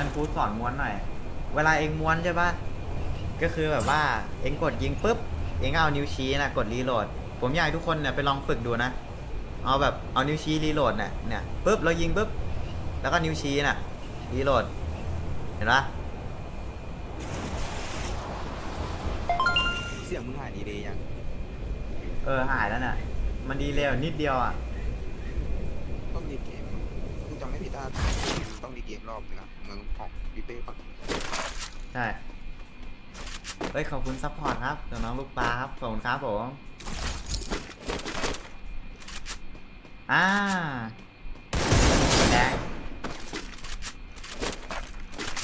มันกูสอนม้วนหน่อย เวลาเองม้วนใช่ปะก็คือแบบว่าเองกดยิงปุ๊บ เองเอานิ้วชี้นะกดรีโหลด ผมอยากให้ทุกคนเนี่ยไปลองฝึกดูนะ เอาแบบเอานิ้วชี้รีโหลดเนี่ยเนี่ยปุ๊บเรายิงปุ๊บ แล้วก็นิ้วชี้น่ะรีโหลด เห็นปะเสียงมึงหายดีเลยยัง เออหายแล้วน่ะ มันดีเร็วนิดเดียวอะ ต้องรีเกมกูจำไม่ผิดถ้า ต้องรีเกมรอบนึงอะเมืองของรีเป้ก่อนใช่เฮ้ยขอบคุณซัพพอร์ตครับเดี๋ยวน้องลูกปลาครับขอบคุณครับผมอ่าแดง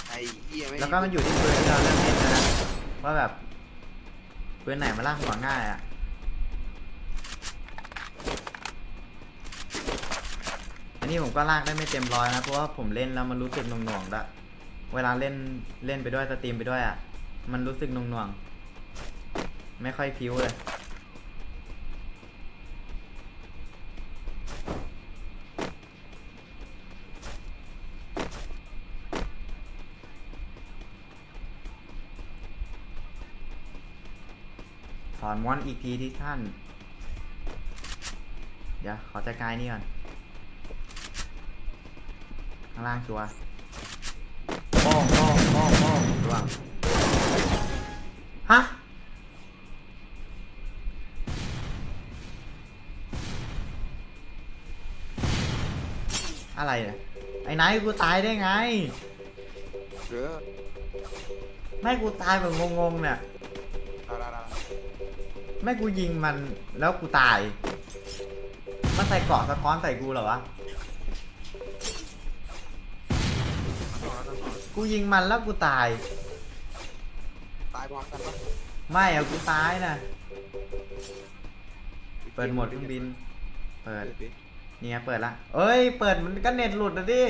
ไอ้เหี้ยไม่แล้วก็มันอยู่ที่ปืนที่เราเลือกเล่นนะว่าแบบปืนไหนมาล่ากหัวง่ายอะ นนี้ผมก็ลากได้ไม่เต็มร้อยนะ เพราะว่าผมเล่นแล้วมันรู้สึกหน่วงๆละเวลาเล่นเล่นไปด้วยสตรีมไปด้วยอะ มันรู้สึกหน่วงๆ ไม่ค่อยพิ้วเลย สอนม้วนอีกทีที่ท่าน เดี๋ยวขอจัดการนี่ก่อน ข้างล่างชัวร์โป้งโป้งโป้งโป้งระวังฮะอะไรเนี่ยไอ้ไนท์กูตายได้ไงหรือไม่กูตายแบบงงๆเนี่ยดาราดาไม่กูยิงมันแล้วกูตาย มันใส่เกราะสะท้อนใส่กูเหรอวะ กูยิงมันแล้วกูตาย ตายพร้อมกันปะไม่อะกูตายนะเปิดโหมดเครื่องบิน เปิด ดินี่ไงเปิดละ เอ้ย เปิดมันก็เน็ตหลุดนะดิ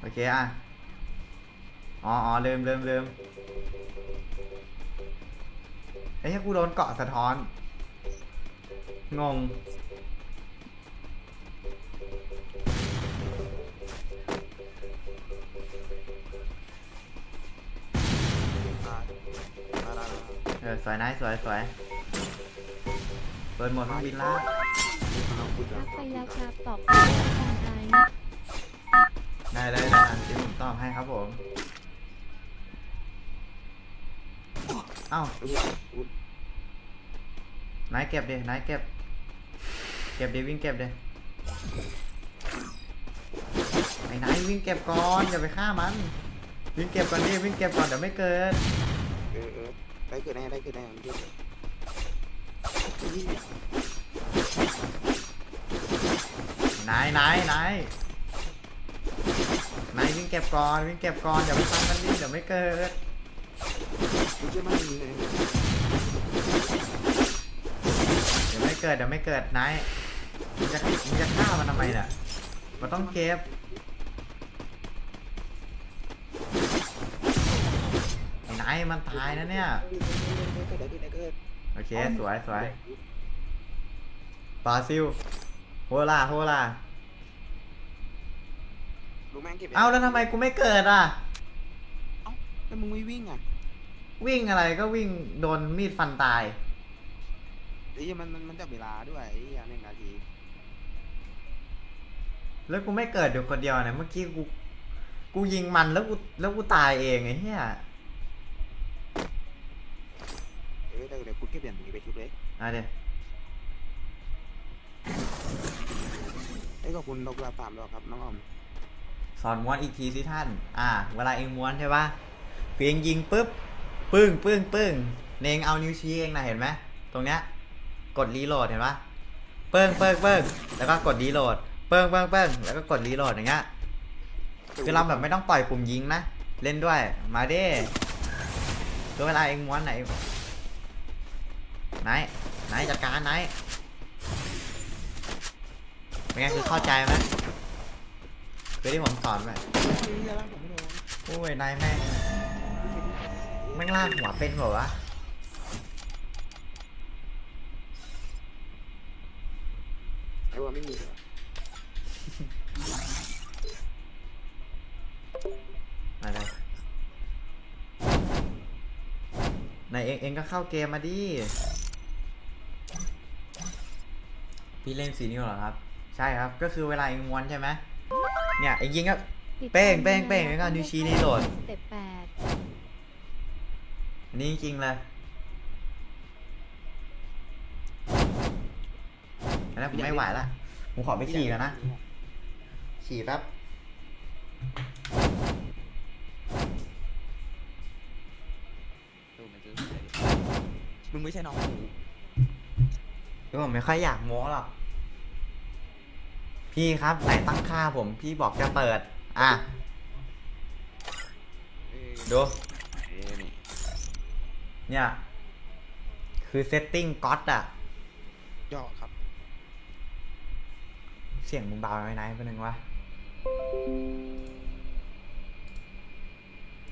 โอเคอะ อ๋ออ๋อเริ่มเริ่มเริ่มไอ้เหี้ยกูโดนเกาะสะท้อน งง ออสวยนะสวยสวยเปิดโหมดเครื่องบินละเราคุยกันรับไปแล้วครับตอบไปแล้วกันไอได้เลยนะที่ผมตอบให้ครับผมเอ้าอุ๊ยนายเก็บดินายเก็บ เก็บดิวิ่งเก็บดิไอ้นายวิ่งเก็บก่อนอย่าไปฆ่ามัน วิ่งเก็บก่อนดิวิ่งเก็บก่อนเดี๋ยวไม่เกิด เออเออ ได้เกิดแน่ได้เกิดแน่เดี๋ยวนายนายนายนายวิ่งเก็บก่อนวิ่งเก็บก่อนอย่าไปทำมันดิเดี๋ยวไม่เกิดกูจะไม่มีเลยเดี๋ยวไม่เกิดเดี๋ยวไม่เกิดนายมึงจะมึงจะฆ่ามันทำไมเนี่ยมันต้องเก็บายมันตายนะเนี่ยได้เกิดได้เกิดได้เกิดโอเค สวยสวยบราซิลโฮลาโฮลารู้แม่งเก็บเอ้าแล้วทำไมกูไม่เกิดอะแล้วมึงไม่วิ่งอะวิ่งอะไรก็วิ่งโดนมีดฟันตาย ไอ้เหี้ยมันมันมันจับเวลาด้วยไอ้เหี้ยหนึ่งนาทีแล้วกูไม่เกิดอยู่คนเดียวเนี่ยเมื่อกี้กู กูยิงมันแล้วกูแล้วกูตายเองไอ้เหี้ย กูเก็บเหรียญตรงนี้ไปชุบเลยอะเดี๋ยวไอ้ยขอบคุณดอกกุหลาบสามดอกครับน้องออมสอนม้วนอีกทีสิท่าน อ่า เวลาเองม้วนใช่ปะเพียงยิงปุ๊บ ปึ้งปึ้งปึ้งเนงเอานิ้วชี้เองนะเห็นไหมตรงเนี้ย กดรีโหลดเห็นปะเปิ้งเปิ้งเปิ้งแล้วก็กดรีโหลด เปิ้งเปิ้งเปิ้งแล้วก็กดรีโหลดอย่างเงี้ย คือเราแบบไม่ต้องปล่อยปุ่มยิงนะ เล่นด้วย มาเด้ตัวเวลาเองม้วนไหนไห นไหนจัดการไหนเป็นไงคือเข้าใจไหมคือที่ผมสอนไปเฮ้ยอย่าลากผมไม่โดนโอ้ยนายแม่งแม่งลากหัวเป็นเหรอวะไอ้ว่าไม่มีหรอมายเองเองก็เข้าเกมมาดิ พี่เล่นสีนิ้วเหรอครับ ใช่ครับ ก็คือเวลาเองม้วนใช่ไหมเนี่ยเองยิงก็ติดเป้งตามเป้งเป้งแล้แล้วก็นิ้วชี้นี่โหลด สเต็ปแปดอันนี้จริงๆเลยแล้วผมไม่ไหวละผมขอไปขี่กันนะ ขี่แป๊บ ดูมันจะมึงไม่ใช่น้องกูคือผมไม่ค่อยอยากโม้หรอก พี่ครับไหนตั้งค่าผม พี่บอกจะเปิด อะเออดู เออนี่เนี่ย คือเซตติ้งก๊อตอะย่อครับเสียงมึงเบาไปไหนเป็นหนึ่งวะ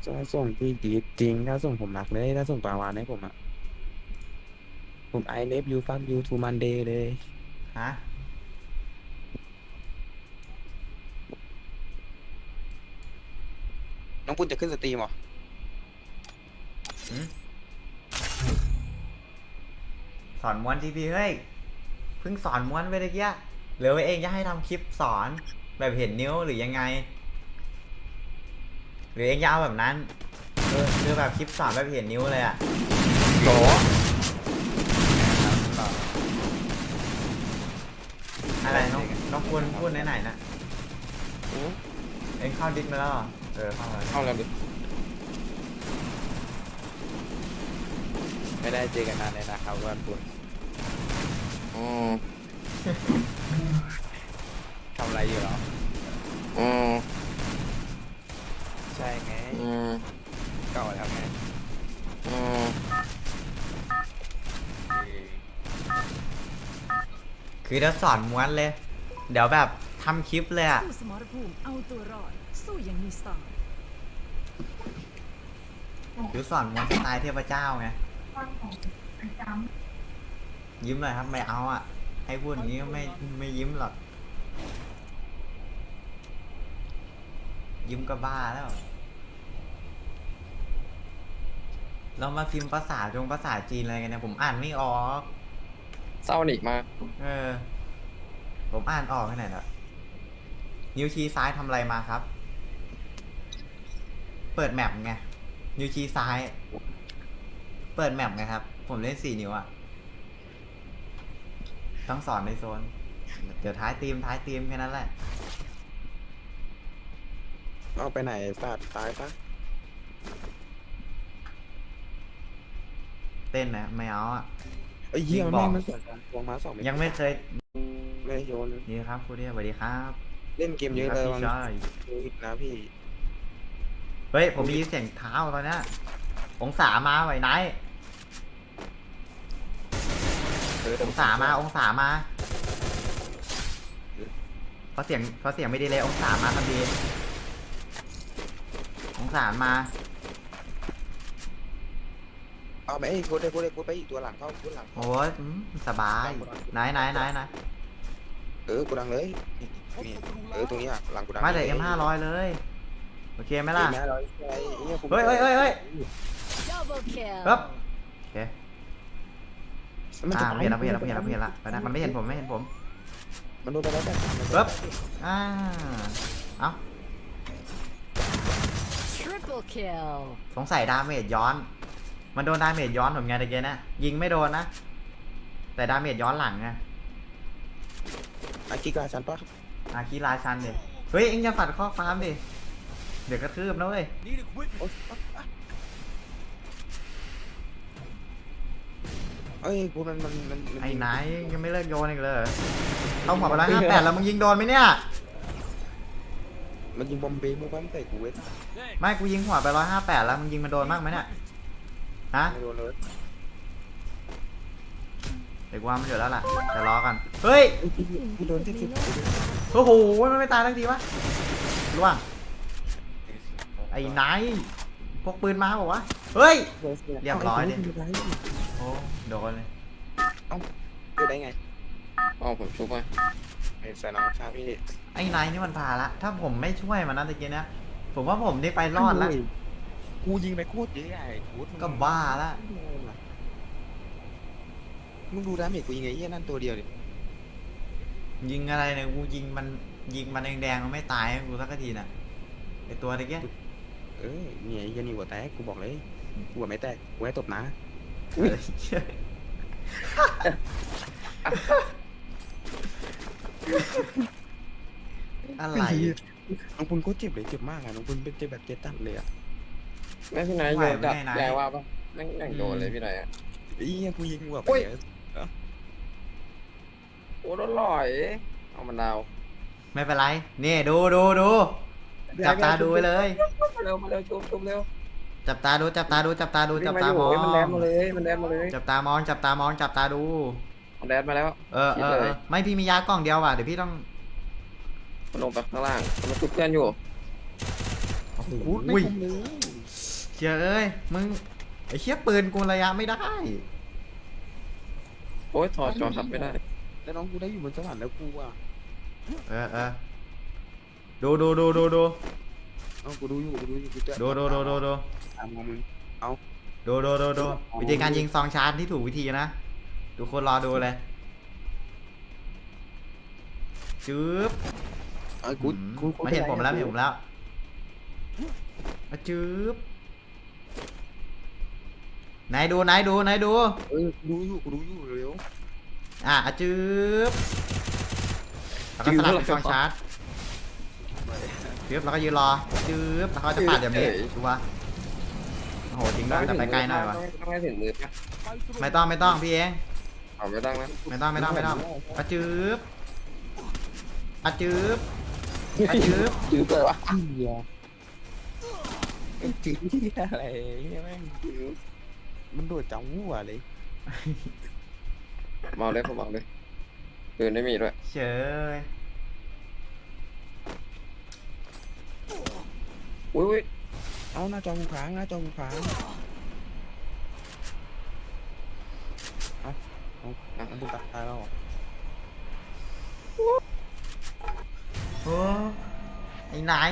จะส่งพี่ดีจริง ถ้าส่งผมหนักเลย ถ้าส่งปลาวานให้ผมอะผมไอเนฟยูฟักยูทูมันเดย์เลย ฮะ น้องปุ้นจะขึ้นสตรีมเหรอหืมสอนม้วนทีพีเฮ้ยเพิ่งสอนม้วนไปเมื่อกี้หรือว่าเองจะให้ทำคลิปสอนแบบเห็นนิ้วหรือยังไง หรือเองจะเอาแบบนั้นเออคือแบบคลิปสอนแบบเห็นนิ้วเลยอะโหอะไรน้องน้องคุณพูดไหนๆนะอืม เองเข้าดิสมาแล้วเหรอเออเข้ามาแล้วเข้าแล้วดิไม่ได้เจอกันนานเลยนะครับเพื่อนคุณอืมทำอะไรอยู่เหรอ อืมใช่ไงอืมเก่าแล้วไงอืมคือจะสอนม้วนเลย เดี๋ยวแบบ ทำคลิปเลยอะสู้สมรภูมิเอาตัวรอด สู้อย่างมีสไตล์คือสอนม้วนสไตล์เทพเจ้าไง ยิ้มหน่อยครับไม่เอาอะ ให้พูดอย่างนี้ก็ไม่ไม่ยิ้มหรอก ยิ้มก็บ้าแล้ว เรามาพิมพ์ภาษาจงภาษาจีนอะไรกันเนี่ยผมอ่านไม่ออก เศร้าหนิกมาก เออ ผมอ่านออกแค่ไหนละ นิ้วชี้ซ้ายทำอะไรมาครับ เปิดแมปไง นิ้วชี้ซ้าย เปิดแมปไงครับ ผมเล่นสี่นิ้วอะต้องสอนในโซน เดี๋ยวท้ายตีมท้ายตีมแค่นั้นแหละ เอาไปไหนสัตว์ตายปะเต้นนะไม่เอาอะเอ้ยเยี่ยมบอกแม่งมันสวนกันวงม้าสองเม็ดยังไม่เคย ไม่ได้โยน นี่ครับครูเดียสวัสดีครับ เล่นเกมเยอะครัเลยพี่วันชายนี้นะพี่เฮ้ย ผมมีเสียงเท้าตอนเนี้ยองศามาไหวไหนเออองศามาองศามาเพราะเสียงเพราะเสียงไม่ดีเลยองศามาทันทีองศามาเอาไปเอ้ยกูได้กูได้กูไปอีกตัวหลังเข้ากูหลังเข้าโอ้ยอืมสบายไหนไหนไหนไหน เออกูดังเลยนี่เออตรงนี้อะหลังกูดังมาแต่เอ็มห้าร้อยเลย โอเคไหมล่ะ เอ็มห้าร้อยใช่เนี่ยกูเฮ้ยเฮ้ยเฮ้ยเฮ้ย Double kill ครับโอเคมันอ่าจะเห็นแล้วเห็นแล้วเห็นแล้วเห็นแล้วไปนะมันไม่เห็นผมไม่เห็นผมมันโดนไปแล้วแต่ปึ๊บอ่าเอ้า Triple kill สงสัยดาเมจย้อน มันโดนดาเมจย้อนผมไงตะเกียนะ ยิงไม่โดนนะ แต่ดาเมจย้อนหลังไง อากิกาชันปะอาคีราชันดิเฮ้ยเอ็งจะฝัดข้อความดิเดี๋ยวกระทืบนะเว้ยเอ้ยกูมันมันมันมัไอ้นายยังไม่เลิกโยนอีกเลยเอาหัวไปแล้วห้าแปดแล้วมึงยิงโดนไหมเนี่ย มันยิงบอมเบย์มุกปั้มใส่กูเว้ยไม่กูยิงหัวไปร้อยห้าแปดแล้วมึงยิงมันโดนมากไหมเนี่ยฮะไม่โดนเลยเดี๋ยวกูว่ามันเดี๋ยวแล้วล่ะแต่รอก่อนเฮ้ยกูโดนที่สุดโอ้โหมันไม่ตายทั้งทีวะล่วงไอ้นายพกปืนมาบอกว่าวะเฮ้ย เรียบร้อยดิโอ้โดนเลยเกิดได้ไงอ๋อผมชุบไปไอ้ใส่น้องชาพี่ไอ้นายนี่มันพาละถ้าผมไม่ช่วยมันนะตะกี้เนี้ยผมว่าผมนี่ไปรอดแล้วกูยิงไปโคตรเยอะไอ้กูก็บ้าละ มึงดูดาเมจกูยิงไงเหี้ยนั่นตัวเดียวดิยิงอะไรเนี่ยกูยิงมันยิงมันแดงๆมันไม่ตายให้กูสักทีน่ะไอตัวตะเกียเอ้ยเนี่ยไอ้เหี้ยันนี่หัวแตกกูบอกเลยกูหัวไม่แตกกูให้ตบนะเอออะไรน้องปุณก็เจ็บเลยเจ็บมากอะน้องปุณเป็นเจ็บแบบเจ็บตัดเลยอะแม่พี่นายโยนจัดแรงว่าปะแม่งแม่งโดนเลยพี่นายอะไอ้เหี้ยกูยิงหัวไปโอ้ยเลยโอ้โดนลอย เอามันดาวไม่เป็นไร นี่ดูดูดูจับตาดูไว้เลย มาเร็วมาเร็วชุบชุบเร็วจับตาดูจับตาดูจับตาดูวิ่จังบมาตาอยู่มองเฮ้ยมันแดนมาเลยมันแดนมาเลยจับตามองจับตามองจับตาดูมันแดนมาแล้ว เออคิเอดอเลยเออไม่พี่มียากล่องเดียวว่ะเดี๋ยวพี่ต้องมันลงไปข้างล่างมันมาชุบเพื่อนอยู่โอ้โหไม่อุ้ยคุมเลยเชี่ยเอ้ยมึงไอ้เชี่ยปืนกูระยะไม่ได้โอ้ยถอดจอทับไม่ได้ แล้วน้องกูได้อยู่บนสวรรค์แล้วกูอะเออเออดูดูดูดูดูน้องกูดูอยู่กูดูอยู่กูจะดูดูดูดูดูตามมองมึงดูดูดูดูวิธีการยิงซองชาร์จที่ถูกวิธีนะทุกคนรอดูเลยจืบเอ้ยกูกูกูมาเห็นผมแล้วเห็นผมแล้วมาจืบไหนดูไหนดูไหนดูเออกูดูอยู่กูดูอยู่เร็ว อะอะจืบแล้วก็สลับเป็นซองชาร์จจืบแล้วก็ยืนรอจืบแล้วเขาจะปาดแบบนี้ดูวะโอ้โหจริงด้วยแต่ไปไกลหน่อยวะต้องให้ถึงมือปะไม่ต้องไม่ต้องพี่เองเอาไม่ต้องนะไม่ต้องไม่ต้องไม่ต้องอะจืบอะจืบอะจืบจืดเลยวะเหี้ยไอ้จีที่อะไรเหี้ยแม่งมันโดดจังหัวเลย เมาเลยผมเมาเลยปืนไม่มีด้วยเฉยอุ้ยอุ้ยเอาหน้าจอกูค้างหน้าจอกูค้างเอาเอาเอาดูตัดตายแล้วเหรอโอ้ไอ้นาย